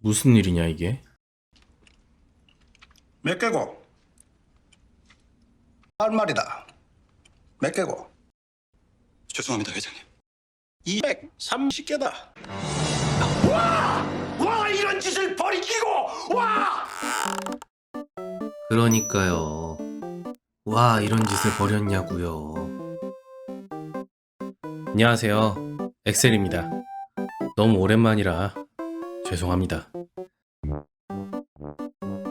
무슨 일이냐 이게? 몇 개고? 할 말이다. 몇 개고? 죄송합니다, 회장님. 230개다. 와! 와 이런 짓을 버리키고 와! 그러니까요. 와 이런 짓을 벌였냐고요. 안녕하세요. 엑셀입니다. 너무 오랜만이라 죄송합니다.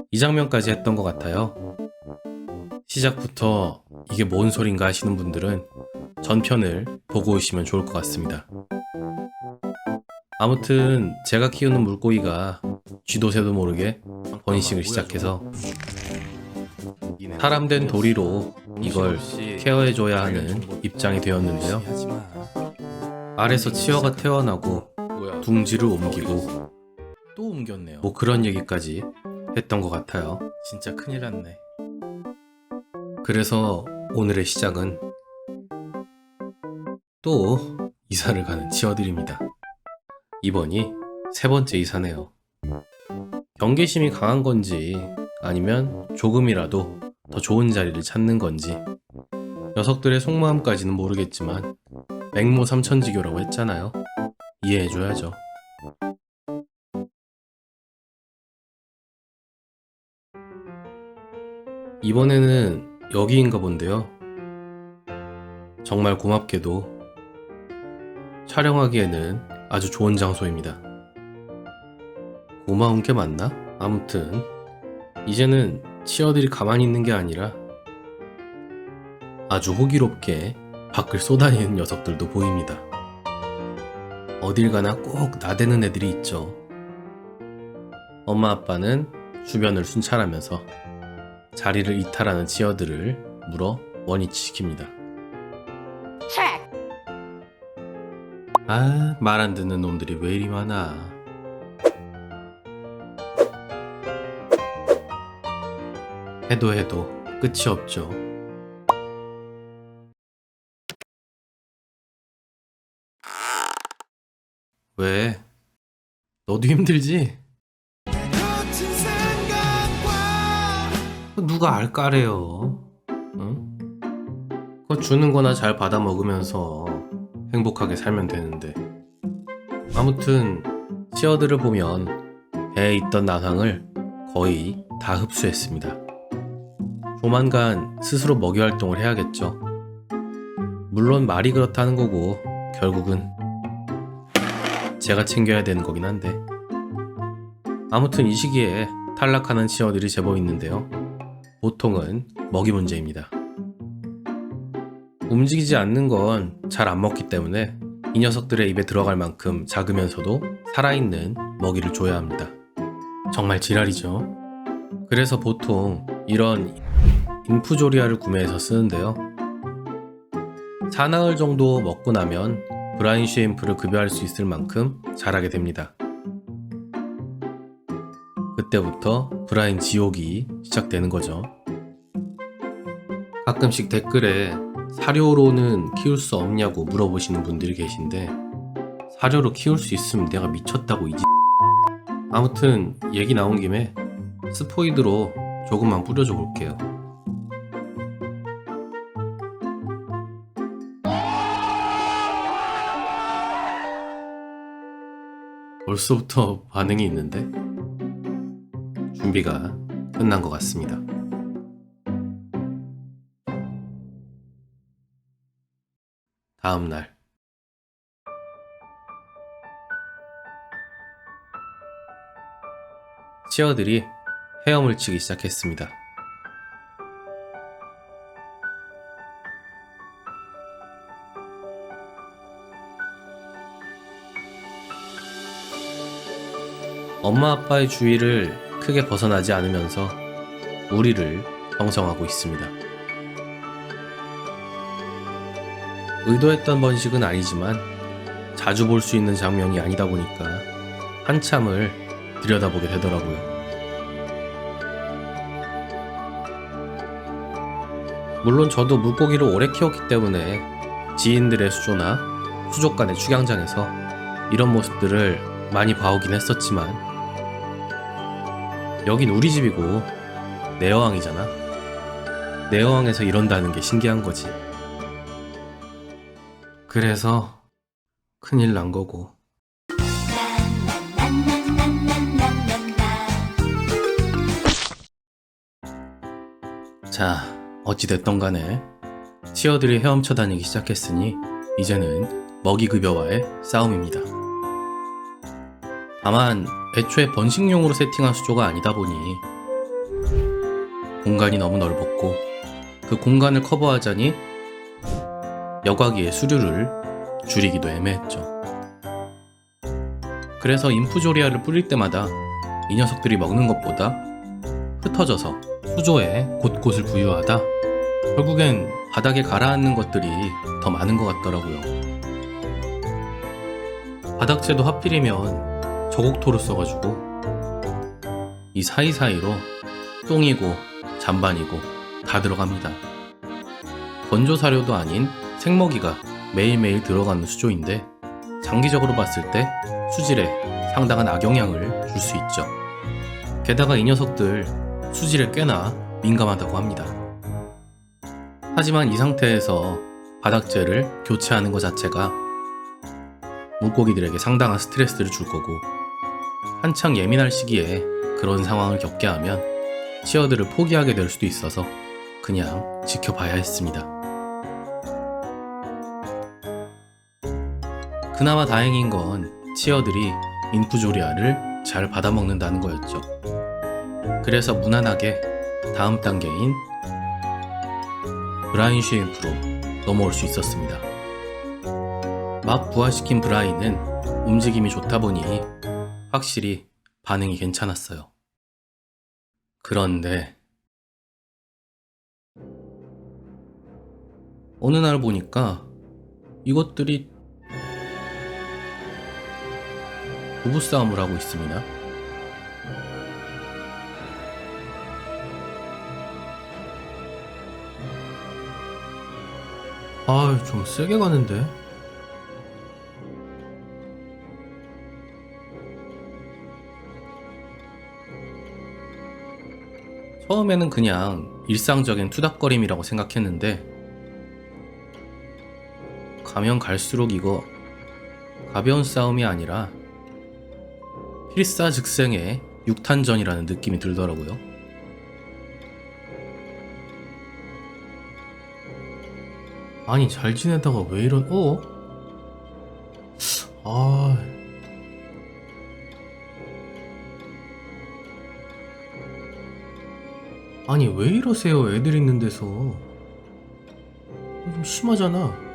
이 장면까지 했던 것 같아요. 시작부터 이게 뭔 소린가 하시는 분들은 전편을 보고 오시면 좋을 것 같습니다. 아무튼 제가 키우는 물고기가 쥐도새도 모르게 번식을 시작해서 사람 된 도리로 이걸 케어해줘야 하는 입장이 되었는데요. 알에서 치어가 태어나고 둥지를 옮기고 또 옮겼네요. 뭐 그런 얘기까지 했던 것 같아요. 진짜 큰일 났네. 그래서 오늘의 시작은 또 이사를 가는 치어들입니다. 이번이 세 번째 이사네요. 경계심이 강한 건지 아니면 조금이라도 더 좋은 자리를 찾는 건지 녀석들의 속마음까지는 모르겠지만 맹모 삼천지교라고 했잖아요. 이해해줘야죠. 이번에는 여기인가 본데요. 정말 고맙게도 촬영하기에는 아주 좋은 장소입니다. 고마운 게 맞나? 아무튼 이제는 치어들이 가만히 있는 게 아니라 아주 호기롭게 밖을 쏘다니는 녀석들도 보입니다. 어딜 가나 꼭 나대는 애들이 있죠. 엄마 아빠는 주변을 순찰하면서 자리를 이탈하는 치어들을 물어 원위치 시킵니다. 아, 말 안 듣는 놈들이 왜 이리 많아. 해도 해도 끝이 없죠. 왜? 너도 힘들지? 누가 알까래요? 응? 그거 주는 거나 잘 받아 먹으면서 행복하게 살면 되는데. 아무튼 치어들을 보면 배에 있던 나상을 거의 다 흡수했습니다. 조만간 스스로 먹이 활동을 해야겠죠. 물론 말이 그렇다는 거고 결국은 제가 챙겨야 되는 거긴 한데. 아무튼 이 시기에 탈락하는 치어들이 제법 있는데요. 보통은 먹이 문제입니다. 움직이지 않는 건 잘 안 먹기 때문에 이 녀석들의 입에 들어갈 만큼 작으면서도 살아있는 먹이를 줘야 합니다. 정말 지랄이죠. 그래서 보통 이런 인프조리아를 구매해서 쓰는데요. 사나흘 정도 먹고 나면 브라인 쉐임프를 급여할 수 있을 만큼 자라게 됩니다. 그때부터 브라인 지옥이 시작되는 거죠. 가끔씩 댓글에 사료로는 키울 수 없냐고 물어보시는 분들이 계신데 사료로 키울 수 있으면 내가 미쳤다고 이지 아무튼 얘기 나온 김에 스포이드로 조금만 뿌려줘 볼게요. 벌써부터 반응이 있는데 준비가 끝난 것 같습니다. 다음 날 치어들이 헤엄을 치기 시작했습니다. 엄마 아빠의 주위를 크게 벗어나지 않으면서 우리를 형성하고 있습니다. 의도했던 번식은 아니지만 자주 볼 수 있는 장면이 아니다 보니까 한참을 들여다보게 되더라고요. 물론 저도 물고기를 오래 키웠기 때문에 지인들의 수조나 수족관의 축양장에서 이런 모습들을 많이 봐오긴 했었지만 여긴 우리 집이고 내 여왕이잖아. 내 여왕에서 이런다는 게 신기한 거지. 그래서 큰일 난 거고. 자, 어찌됐던 간에 치어들이 헤엄쳐 다니기 시작했으니 이제는 먹이급여와의 싸움입니다. 다만 애초에 번식용으로 세팅한 수조가 아니다 보니 공간이 너무 넓었고 그 공간을 커버하자니 여과기의 수류를 줄이기도 애매했죠. 그래서 인프조리아를 뿌릴 때마다 이 녀석들이 먹는 것보다 흩어져서 수조에 곳곳을 부유하다 결국엔 바닥에 가라앉는 것들이 더 많은 것 같더라고요. 바닥재도 하필이면 저곡토를 써가지고 이 사이사이로 똥이고 잔반이고 다 들어갑니다. 건조 사료도 아닌 생먹이가 매일매일 들어가는 수조인데 장기적으로 봤을 때 수질에 상당한 악영향을 줄 수 있죠. 게다가 이 녀석들 수질에 꽤나 민감하다고 합니다. 하지만 이 상태에서 바닥재를 교체하는 것 자체가 물고기들에게 상당한 스트레스를 줄 거고 한창 예민할 시기에 그런 상황을 겪게 하면 치어들을 포기하게 될 수도 있어서 그냥 지켜봐야 했습니다. 그나마 다행인 건 치어들이 인프조리아를 잘 받아먹는다는 거였죠. 그래서 무난하게 다음 단계인 브라인 쉐임프로 넘어올 수 있었습니다. 막 부화시킨 브라인은 움직임이 좋다 보니 확실히 반응이 괜찮았어요. 그런데 어느 날 보니까 이것들이 부부싸움을 하고 있습니다. 아, 좀 세게 가는데. 처음에는 그냥 일상적인 투닥거림이라고 생각했는데 가면 갈수록 이거 가벼운 싸움이 아니라 필사즉생의 육탄전이라는 느낌이 들더라고요. 아니 잘 지내다가 왜 이런 어? 아 아니 왜 이러세요 애들 있는 데서 좀 심하잖아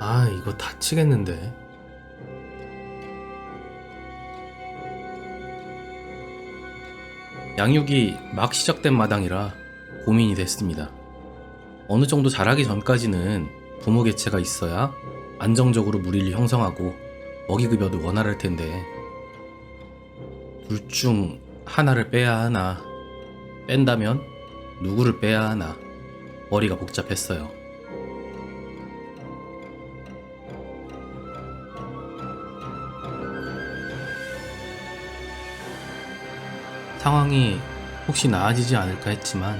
아 이거 다치겠는데 양육이 막 시작된 마당이라 고민이 됐습니다. 어느 정도 자라기 전까지는 부모 개체가 있어야 안정적으로 무리를 형성하고 먹이급여도 원활할 텐데 둘 중 하나를 빼야 하나 뺀다면 누구를 빼야 하나 머리가 복잡했어요. 상황이 혹시 나아지지 않을까 했지만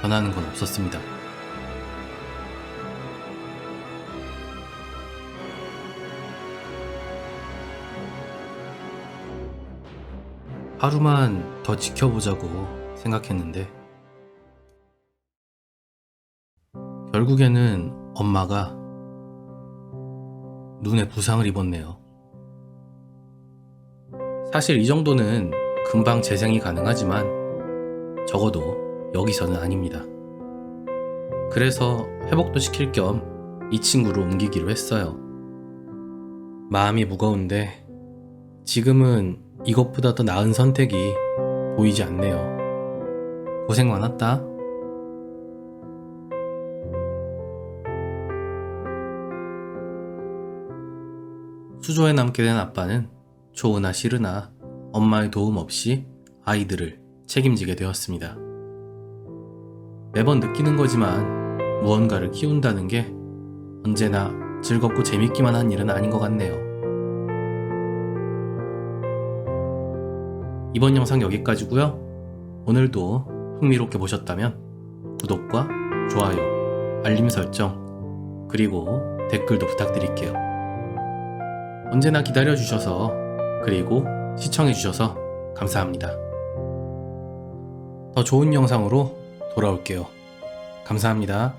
변하는 건 없었습니다. 하루만 더 지켜보자고 생각했는데 결국에는 엄마가 눈에 부상을 입었네요. 사실 이 정도는 금방 재생이 가능하지만 적어도 여기서는 아닙니다. 그래서 회복도 시킬 겸 이 친구로 옮기기로 했어요. 마음이 무거운데 지금은 이것보다 더 나은 선택이 보이지 않네요. 고생 많았다. 수조에 남게 된 아빠는 좋으나 싫으나 엄마의 도움 없이 아이들을 책임지게 되었습니다. 매번 느끼는 거지만 무언가를 키운다는 게 언제나 즐겁고 재밌기만 한 일은 아닌 것 같네요. 이번 영상 여기까지고요. 오늘도 흥미롭게 보셨다면 구독과 좋아요, 알림 설정, 그리고 댓글도 부탁드릴게요. 언제나 기다려주셔서 그리고 시청해주셔서 감사합니다. 더 좋은 영상으로 돌아올게요. 감사합니다.